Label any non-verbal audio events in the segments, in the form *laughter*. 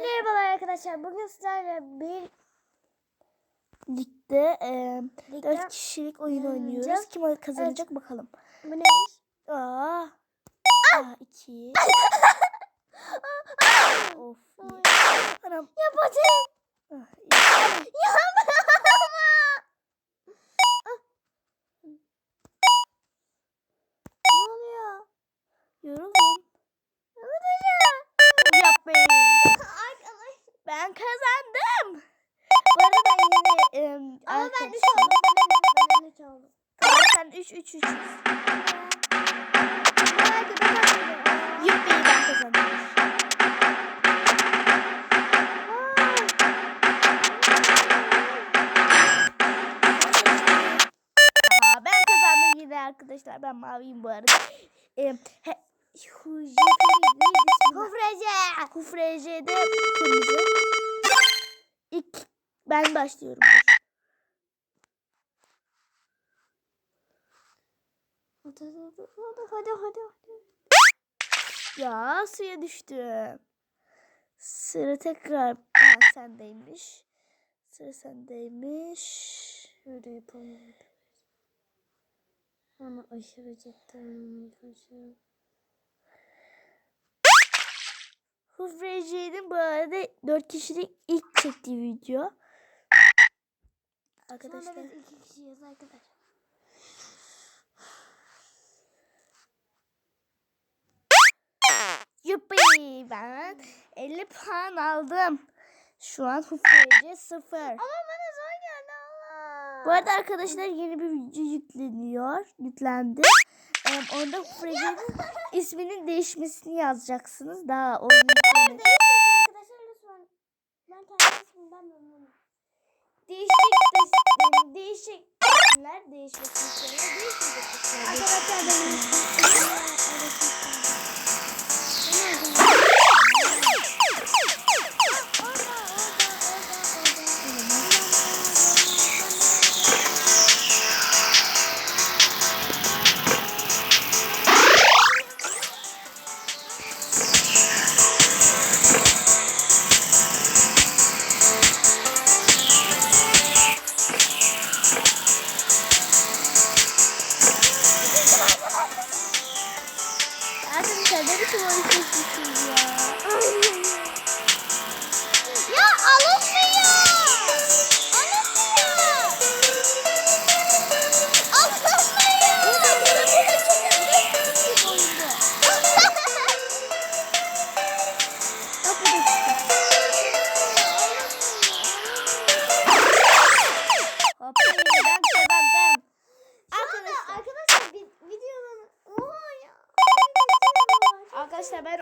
Merhabalar arkadaşlar. Bugün sizlerle bir Ligde e, Ligde 4 kişilik oyun oynuyoruz. Kim kazanacak bakalım. bu ne? Aa. Aa 2. *laughs* of. Anam. Yapacağım. Üç arkadaşım. oldum. Ben, ben üç oldum. Tamam sen 3 3 3. Hadi bakalım. Yuppi ben kazandım. Aa, ben kazandım yine arkadaşlar. Ben maviyim bu arada. E, ismi? Kufrece. Kufreje'de kırmızı. İlk ben başlıyorum. Hadi hadi hadi hadi hadi. Ya suya düştüm. Sıra tekrar Aa, sendeymiş. Sıra sendeymiş. Şöyle yapalım. Ama aşırı cidden aşırı. Hufreci'nin bu arada 4 kişilik ilk çektiği video. Arkadaşlar. Arkadaşlar biz iki kişiyiz arkadaşlar. Yuppi ben 50 puan aldım. Şu an Hufreci 0. Ama bana zor geldi Allah. Bu arada arkadaşlar yeni bir video yükleniyor. Yüklendi. Ee, orada Hufreci'nin isminin değişmesini yazacaksınız. Daha oyun yüklemedi. Arkadaşlar ne biçim oyun seçmişsiniz ya? Ya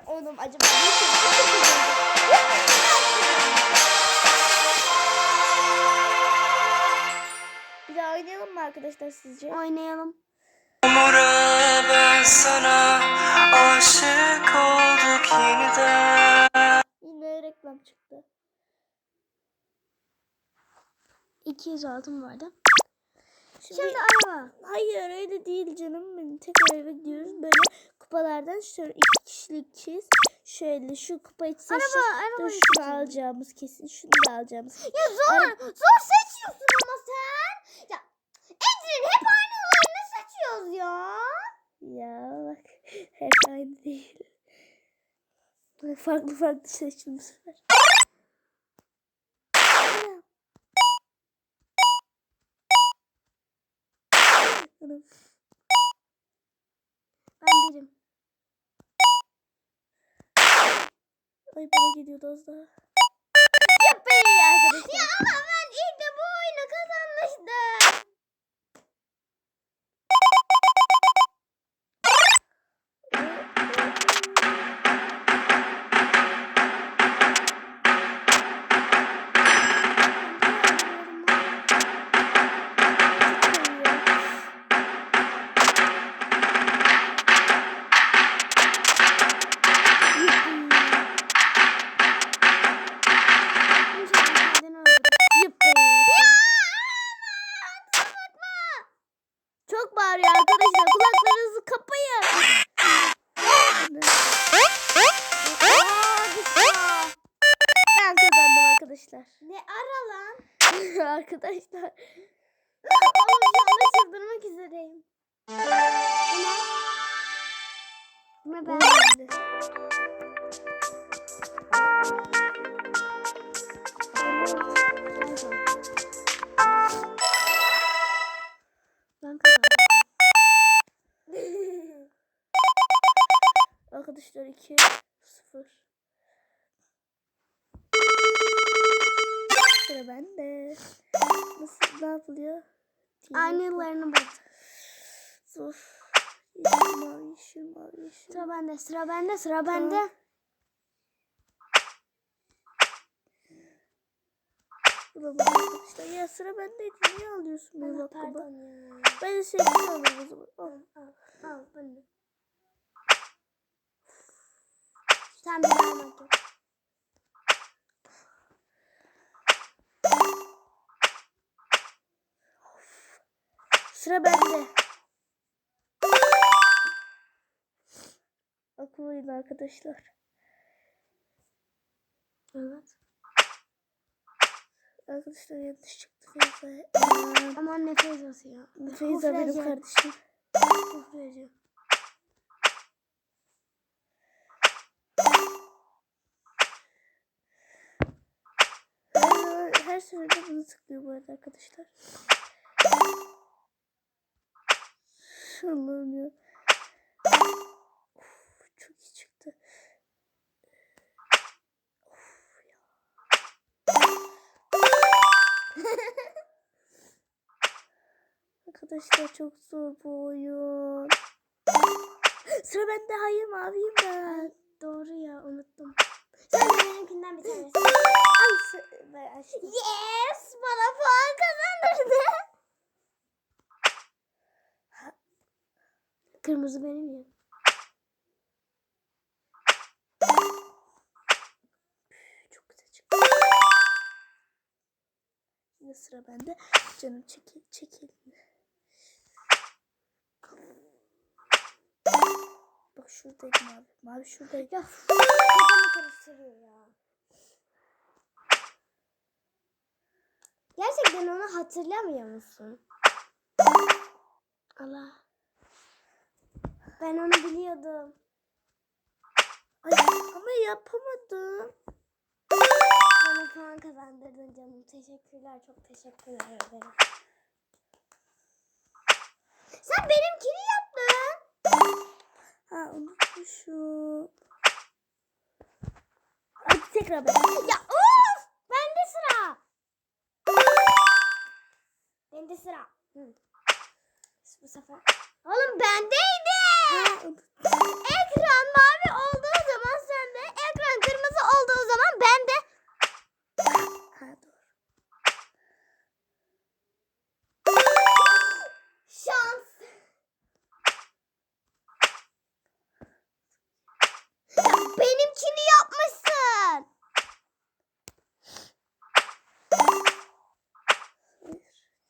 onum acaba Bir daha oynayalım mı arkadaşlar sizce? Oynayalım. Yağmura ben sana aşık olduk yeniden Yine reklam çıktı. 200 altın vardı. Şimdi, Şimdi araba. hayır öyle değil canım. Benim tekrar eve gidiyoruz. Böyle kupalardan şöyle iki kişilikiz. Şöyle şu kupayı seçeceğiz. Araba, araba Dur şunu alacağımız kesin. Şunu da alacağımız. Ya zor, zor seçiyorsun ama sen. Ya Ecrin hep aynı olayını seçiyoruz ya. Ya bak hep aynı değil. Farklı farklı seçtim bu sefer. Anam. Ben birim. Ay bana geliyordu az daha. Yapı arkadaşlar. Ya ama ben ilk de bu oyunu kazanmıştım. Arkadaşlar. Oğlum şu anda çıldırmak üzereyim. Bu ne? Bu ne Bu ben? kazandım. *laughs* Arkadaşlar 2 0. Sıra bende. Nasıl ne yapılıyor? Aynalarını bak. Dur. Yeşil mavi yeşil mavi yeşil. Sıra bende, sıra bende, sıra bende. Bu da bana arkadaşlar. Ya sıra bendeydi. Niye alıyorsun pardon ya. Ben de sevgili alayım o zaman. Al. Al, al, al bunu. Sen bir daha bak. Sıra bende. Akıllı arkadaşlar. Evet. Arkadaşlar yanlış çıktı Feyza. Aman nefes atıyor. Feyza benim Uflayacağım. kardeşim. Uflayacağım. Her, her seferinde bunu tıklıyor bu arada arkadaşlar. Allah'ım ya. Of, çok iyi çıktı. Of ya. Arkadaşlar çok zor bu oyun. Sıra bende hayır maviyim ben. Doğru ya unuttum. Sen de benimkinden bir tanesi. Ay açtım. Yes! Bana puan kazandırdı. Kırmızı benim ya. Çok güzel çıktı. Şimdi sıra bende. Canım çekil, çekil. Bak şuradaydı mavi. Mavi şuradaydı. Ya kafamı karıştırıyor ya. Gerçekten onu hatırlamıyor musun? Allah. Ben onu biliyordum. Ay, ama yapamadım. Bana puan kazandırdın canım. Teşekkürler. Çok teşekkür ederim. Sen benimkini yaptın. Ha unutmuşum. Hadi tekrar ben. Ya of! Bende sıra. Bende sıra. Hı. Bu sefer. Oğlum bendeydi. Ha, unut- Ekran mavi olduğu zaman sende, ekran kırmızı olduğu zaman bende. ha doğru. Şans. Ya benimkini yapmışsın. Hayır.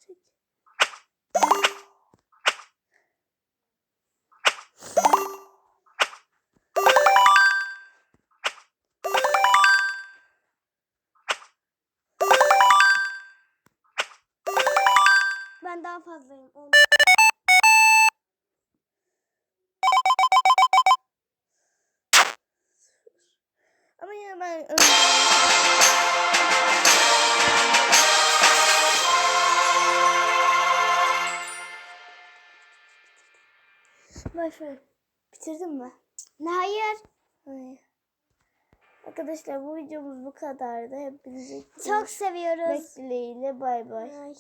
Çek. Ben daha fazlayım. On. Ama yine ben Boş ver. bitirdin mi? Hayır. Hayır. Arkadaşlar bu videomuz bu kadardı. Hepinize Çok seviyoruz. dileğiyle bay bay. Ay.